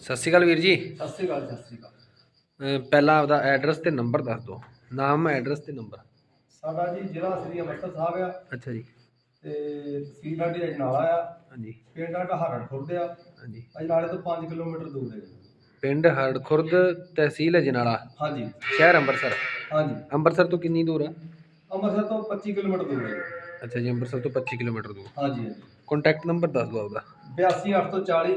ਸਤਿ ਸ਼੍ਰੀ ਅਕਾਲ ਵੀਰ ਜੀ। ਸਤਿ ਸ੍ਰੀ ਅਕਾਲ ਸਤਿ ਸ੍ਰੀ ਅਕਾਲ। ਅਹ ਪਹਿਲਾਂ ਆਪਦਾ ਐਡਰੈਸ ਤੇ ਨੰਬਰ ਦੱਸ ਦਿਓ। ਨਾਮ ਐਡਰੈਸ ਤੇ ਨੰਬਰ ਸਾਡਾ ਜੀ ਜ਼ਿਲ੍ਹਾ ਸ੍ਰੀ ਅੰਮ੍ਰਿਤਸਰ ਸਾਹਿਬ ਆ। ਅੱਛਾ ਜੀ। ਤੇ ਤਹਿਸੀਲ ਸਾਡੀ ਅਜਨਾਲਾ ਆ। ਹਾਂਜੀ। ਪਿੰਡ ਸਾਡਾ ਹਰੜ ਖੁਰਦ ਆ। ਹਾਂਜੀ। ਅਜਨਾਲੇ ਤੋਂ 5 ਕਿਲੋਮੀਟਰ ਦੂਰ ਹੈ ਜੀ। ਪਿੰਡ ਹਰੜ ਖੁਰਦ ਤਹਿਸੀਲ ਅਜਨਾਲਾ। ਹਾਂਜੀ। ਸ਼ਹਿਰ ਅੰਮ੍ਰਿਤਸਰ। ਹਾਂਜੀ। ਅੰਮ੍ਰਿਤਸਰ ਤੋਂ ਕਿੰਨੀ ਦੂਰ ਆ? ਅੰਮ੍ਰਿਤਸਰ ਤੋਂ 25 ਕਿਲੋਮੀਟਰ ਦੂਰ ਹੈ ਜੀ। ਅੱਛਾ ਜੀ ਅੰਮ੍ਰਿਤਸਰ ਤੋਂ 25 ਕਿਲੋਮੀਟਰ ਦੂਰ। ਹਾਂਜੀ ਕੰਟੈਕਟ ਨੰਬਰ ਦੱਸ ਦਿਓ ਆਪਦਾ। 82840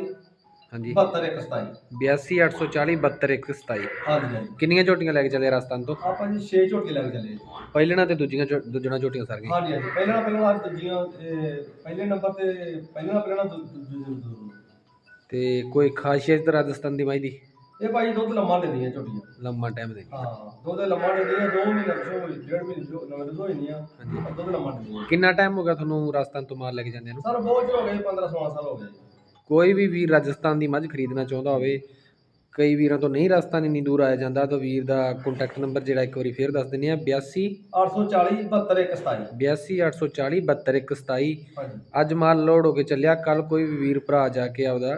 ਹਾਂਜੀ। 72127 8284 72127 ਹਾਂਜੀ ਹਾਂਜੀ। ਕਿੰਨੀਆਂ ਝੋਟੀਆਂ ਲੈ ਕੇ ਚੱਲੇ ਰਾਜਸਥਾਨ ਤੋਂ? ਆਪਾਂ ਜੀ 6 ਝੋਟੇ ਲੈ ਕੇ ਚੱਲੇ। ਜੀ। ਪਹਿਲਣਾ ਤੇ ਦੂਜੀਆਂ ਝੋ- ਦੂਜਣਾ ਝੋਟੀਆਂ ਸਰ ਗਈ ਹਾਂਜੀ ਹਾਂਜੀ। ਪਹਿਲਾਂ ਪਹਿਲਾਂ ਦੂਜੀਆਂ ਇਹ ਪਹਿਲੇ ਨੰਬਰ ਤੇ ਪਹਿਲਾਂ ਪਹਿਲਾਂ ਦੂ- ਦੂ- ਦੂ- ਦੂ- ਤੇ ਕੋਈ ਖਾਸੀਅਤ ਰਾਜਸਥਾਨ ਦੀ ਮਾਈ ਦੀ? ਇਹ ਭਾਈ ਦੁੱਧ ਲੰਮਾ ਦਿੰਦੀਆਂ ਝੋਟੀਆਂ ਲੰਮਾ ਟਾਈਮ ਦੇ। ਹਾਂ ਦੁੱਧ ਲੰਮਾ ਦਿੰਦੀਆਂ 2 ਮਹੀਨੇ ਤੋਂ ਡੇਢ ਮਹੀਨੇ ਤੋਂ ਨਵੇਂ ਦੁੱਧ ਹੋਈ ਨਹੀਂ ਆ ਹਾਂਜੀ। ਦੁੱਧ ਲੰਮਾ ਦਿੰਦੀਆਂ ਕਿੰਨਾ ਟਾਈਮ ਹੋ ਗਿਆ ਤੁਹਾਨੂੰ ਰਾਜਸਥਾਨ ਤੋਂ ਮਾਲ ਲੈ ਕੇ ਜਾਂਦੇ ਨੂੰ? ਸਰ ਬਹੁਤ ਚਿਰ ਹੋ ਗਏ 15 16 ਸਾਲ ਹੋ ਗਏ। ਜੀ। ਕੋਈ ਵੀ ਵੀਰ ਰਾਜਸਥਾਨ ਦੀ ਮੱਝ ਖਰੀਦਣਾ ਚਾਹੁੰਦਾ ਹੋਵੇ ਕਈ ਵੀਰਾਂ ਤੋਂ ਨਹੀਂ ਰਾਜਸਥਾਨ ਇੰਨੀ ਦੂਰ ਆਇਆ ਜਾਂਦਾ ਤਾਂ ਵੀਰ ਦਾ ਕੰਟੈਕਟ ਨੰਬਰ ਜਿਹੜਾ ਇੱਕ ਵਾਰੀ ਫੇਰ ਦੱਸ ਦਿੰਦੇ ਆ 82 840 72127 82840 72127 ਹਾਂਜੀ। ਅੱਜ ਮਾਲ ਲੋਡ ਹੋ ਕੇ ਚੱਲਿਆ ਕੱਲ ਕੋਈ ਵੀ ਵੀਰ ਭਰਾ ਜਾ ਕੇ ਆਪਦਾ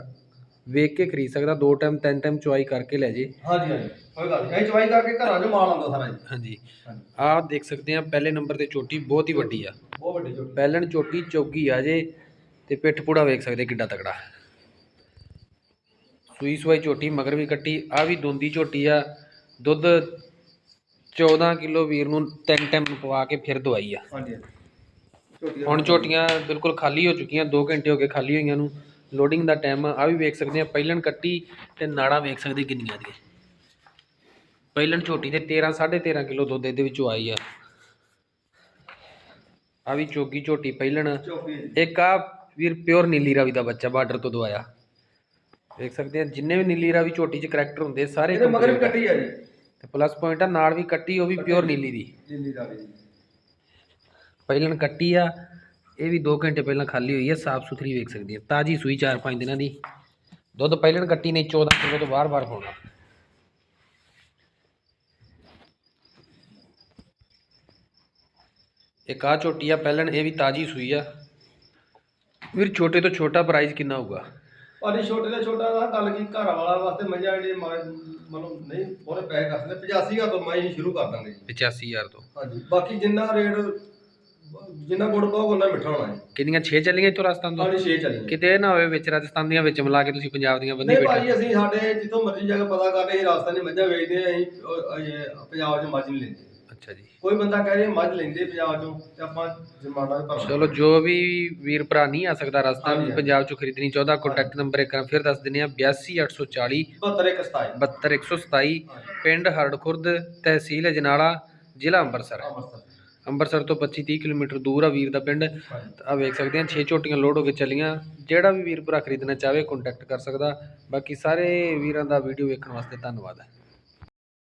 ਵੇਖ ਕੇ ਖਰੀਦ ਸਕਦਾ ਦੋ ਟਾਈਮ ਤਿੰਨ ਟਾਈਮ ਚੁਆਈ ਕਰਕੇ ਲੈ ਜੇ। ਹਾਂਜੀ ਹਾਂਜੀ। ਕੋਈ ਗੱਲ ਨਹੀਂ ਅਸੀਂ ਚਵਾਈ ਕਰਕੇ ਘਰਾਂ 'ਚੋਂ ਮਾਲ ਆਉਂਦਾ ਸਾਰਾ ਜੀ। ਹਾਂਜੀ। ਹਾਂਜੀ। ਆਹ ਦੇਖ ਸਕਦੇ ਆ ਪਹਿਲੇ ਨੰਬਰ ਤੇ ਚੋਟੀ ਬਹੁਤ ਹੀ ਵੱਡੀ ਆ। ਬਹੁਤ ਵੱਡੀ ਝੋਟੀ ਪਹਿਲਣ ਚੋਟੀ ਚੌਗੀ ਆ ਜੇ ਤੇ ਪਿੱਠ ਪੂੜਾ ਵੇਖ ਸਕਦੇ ਕਿੱਡਾ ਤਕੜਾ। ਸੂਈ ਸਵਾਈ ਝੋਟੀ ਮਗਰ ਵੀ ਕੱਟੀ ਆ ਵੀ ਦੋਂਦੀ ਝੋਟੀ ਆ। ਦੁੱਧ 14 ਕਿਲੋ ਵੀਰ ਨੂੰ ਤਿੰਨ ਟਾਈਮ ਪਵਾ ਕੇ ਫਿਰ ਦਵਾਈ ਆ। ਹਾਂਜੀ ਹੁਣ ਝੋਟੀਆਂ ਬਿਲਕੁਲ ਖਾਲੀ ਹੋ ਚੁੱਕੀਆਂ 2 ਘੰਟੇ ਹੋ ਗਏ ਖਾਲੀ ਹੋਈਆਂ ਨੂੰ। ਲੋਡਿੰਗ ਦਾ ਟਾਈਮ ਆ ਵੀ ਵੇਖ ਸਕਦੇ ਆ ਪਹਿਲਣ ਕੱਟੀ ਤੇ ਨਾੜਾਂ ਵੇਖ ਸਕਦੇ ਕਿੰਨੀਆਂ ਦੀਆਂ। ਪਹਿਲਣ ਝੋਟੀ ਤੇ 13 13.5 ਕਿਲੋ ਦੁੱਧ ਇਹਦੇ ਵਿੱਚੋਂ ਆਈ ਆ। ਆ ਵੀ ਚੋਗੀ ਝੋਟੀ ਪਹਿਲਣ। ਇੱਕ ਆ ਵੀਰ ਪਿਓਰ ਨੀਲੀ ਰਾਵੀ ਦਾ ਬੱਚਾ ਬਾਰਡਰ ਤੋਂ ਦਵਾਇਆ। ਦੇਖ ਸਕਦੇ ਆ ਜਿੰਨੇ ਵੀ ਨੀਲੀ ਰਾਵੀ ਝੋਟੀ 'ਚ ਕਰੈਕਟਰ ਹੁੰਦੇ ਸਾਰੇ ਇਹਦੇ ਮਗਰ ਵੀ complete ਆ। ਕੱਟੀ ਆ ਜੀ। ਤੇ ਪਲੱਸ ਪੁਆਇੰਟ ਆ ਨਾਲ ਵੀ ਕੱਟੀ ਉਹ ਵੀ ਪਿਓਰ ਨੀਲੀ ਦੀ। ਵੀ ਪਹਿਲਣ ਕੱਟੀ ਆ ਇਹ ਵੀ 2 ਘੰਟੇ ਪਹਿਲਾਂ ਖਾਲੀ ਹੋਈ ਹੈ ਸਾਫ਼ ਸੁਥਰੀ ਵੇਖ ਸਕਦੀ ਹੈ ਤਾਜੀ ਸੂਈ 4-5 ਦਿਨਾਂ ਦੀ। ਦੁੱਧ ਪਹਿਲਣ ਕੱਟੀ ਨੇ 14 ਕਿਲੋ ਤੋਂ ਬਾਹਰ-ਬਾਹਰ ਹੋਣਾ। ਇੱਕ ਆ ਝੋਟੀ ਆ ਪਹਿਲਣ ਇਹ ਵੀ ਤਾਜੀ ਸੂਈ ਆ। ਵੀਰ ਛੋਟੇ ਤੋਂ ਛੋਟਾ ਪ੍ਰਾਈਸ ਕਿੰਨਾ ਹੋਊਗਾ? ਪਰ ਇਹ ਛੋਟੇ ਦਾ ਛੋਟਾ ਦਾ ਗੱਲ ਕੀ ਘਰ ਵਾਲਾ ਵਾਸਤੇ ਮੱਝਾਂ ਜਿਹੜੇ ਮ- ਮਤਲਬ ਨਹੀਂ ਬਹੁਤੇ ਪੈਸੇ ਕਰ ਸਕਦੇ 85000 ਤੋਂ ਮੈਂ ਹੀ ਸ਼ੁਰੂ ਕਰ ਦਾਂਗੇ ਜੀ। 85000 ਤੋਂ। ਹਾਂਜੀ ਬਾਕੀ ਜਿੰਨਾ ਰੇਟ ਜਿੰਨਾ ਗੁੜ ਪਾਓ ਉਹਨਾਂ ਮਿੱਠਾ ਹੋਣਾ ਹੈ ਕਿੰਨੀਆਂ 6 ਚੱਲੀਆਂ ਇੱਥੋਂ ਰਾਜਸਥਾਨ ਤੋਂ? ਸਾਡੀ 6 ਚੱਲੀ ਕਿਤੇ ਇਹ ਨਾ ਹੋਵੇ ਵਿੱਚ ਰਾਜਸਥਾਨ ਦੀਆਂ ਵਿੱਚ ਮਿਲਾ ਕੇ ਤੁਸੀਂ ਪੰਜਾਬ ਦੀਆਂ ਬੰਦੀ ਨਹੀਂ ਬੈਠੇ ਭਾਜੀ ਅਸੀਂ ਸਾਡੇ ਜਿੱਥੋਂ ਮਰਜ਼ੀ ਜਾ ਕੇ ਪਤਾ ਕਰਦੇ ਅਸੀਂ ਰਾਜਸਥਾਨੀ ਮੱਝਾਂ ਵੇਚਦੇ ਹਾਂ ਅਸੀਂ ਇਹ ਪੰਜਾਬ 'ਚ ਮੱਝ ਨਹੀਂ ਲੈਂਦੇ। ਅੱਛਾ ਜੀ। ਕੋਈ ਬੰਦਾ ਕਹੇ ਰਿਹਾ ਮੱਝ ਲੈਂਦੇ ਪੰਜਾਬ 'ਚੋਂ ਤੇ ਆਪਾਂ ਜਮਾਨਾ ਵੀ ਭਰਨਾ। ਚਲੋ ਜੋ ਵੀ ਵੀਰ ਭਰਾ ਨਹੀਂ ਆ ਸਕਦਾ ਹਾਂਜੀ, ਹਾਂਜੀ। ਪੰਜਾਬ ਚੋਂ ਖਰੀਦਣੀ ਚਾਹੁੰਦਾ ਕੰਟੈਕਟ ਨੰਬਰ ਇੱਕ ਵਾਰ ਫਿਰ ਦੱਸ ਦਿੰਦੇ ਆ 82840 72127 72127 ਪਿੰਡ ਹਰੜ ਖੁਰਦ ਤਹਿਸੀਲ ਅਜਨਾਲਾ ਜ਼ਿਲ੍ਹਾ ਅੰਮ੍ਰਿਤਸਰ। ਅੰਮ੍ਰਿਤਸਰ। ਅੰਮ੍ਰਿਤਸਰ ਤੋਂ 25 30 ਕਿਲੋਮੀਟਰ ਦੂਰ ਆ ਵੀਰ ਦਾ ਪਿੰਡ। ਹਾਂਜੀ। ਆ ਵੇਖ ਸਕਦੇ ਆ 6 ਝੋਟੀਆਂ ਲੋਡ ਹੋ ਕੇ ਚੱਲੀਆਂ। ਜਿਹੜਾ ਵੀ ਵੀਰ ਭਰਾ ਖਰੀਦਣਾ ਚਾਹਵੇ ਕੰਟੈਕਟ ਕਰ ਸਕਦਾ। ਬਾਕੀ ਸਾਰੇ ਵੀਰਾਂ ਦਾ ਵੀਡੀਓ ਵੇਖਣ ਵਾਸਤੇ ਧੰਨਵਾਦ ਹੈ।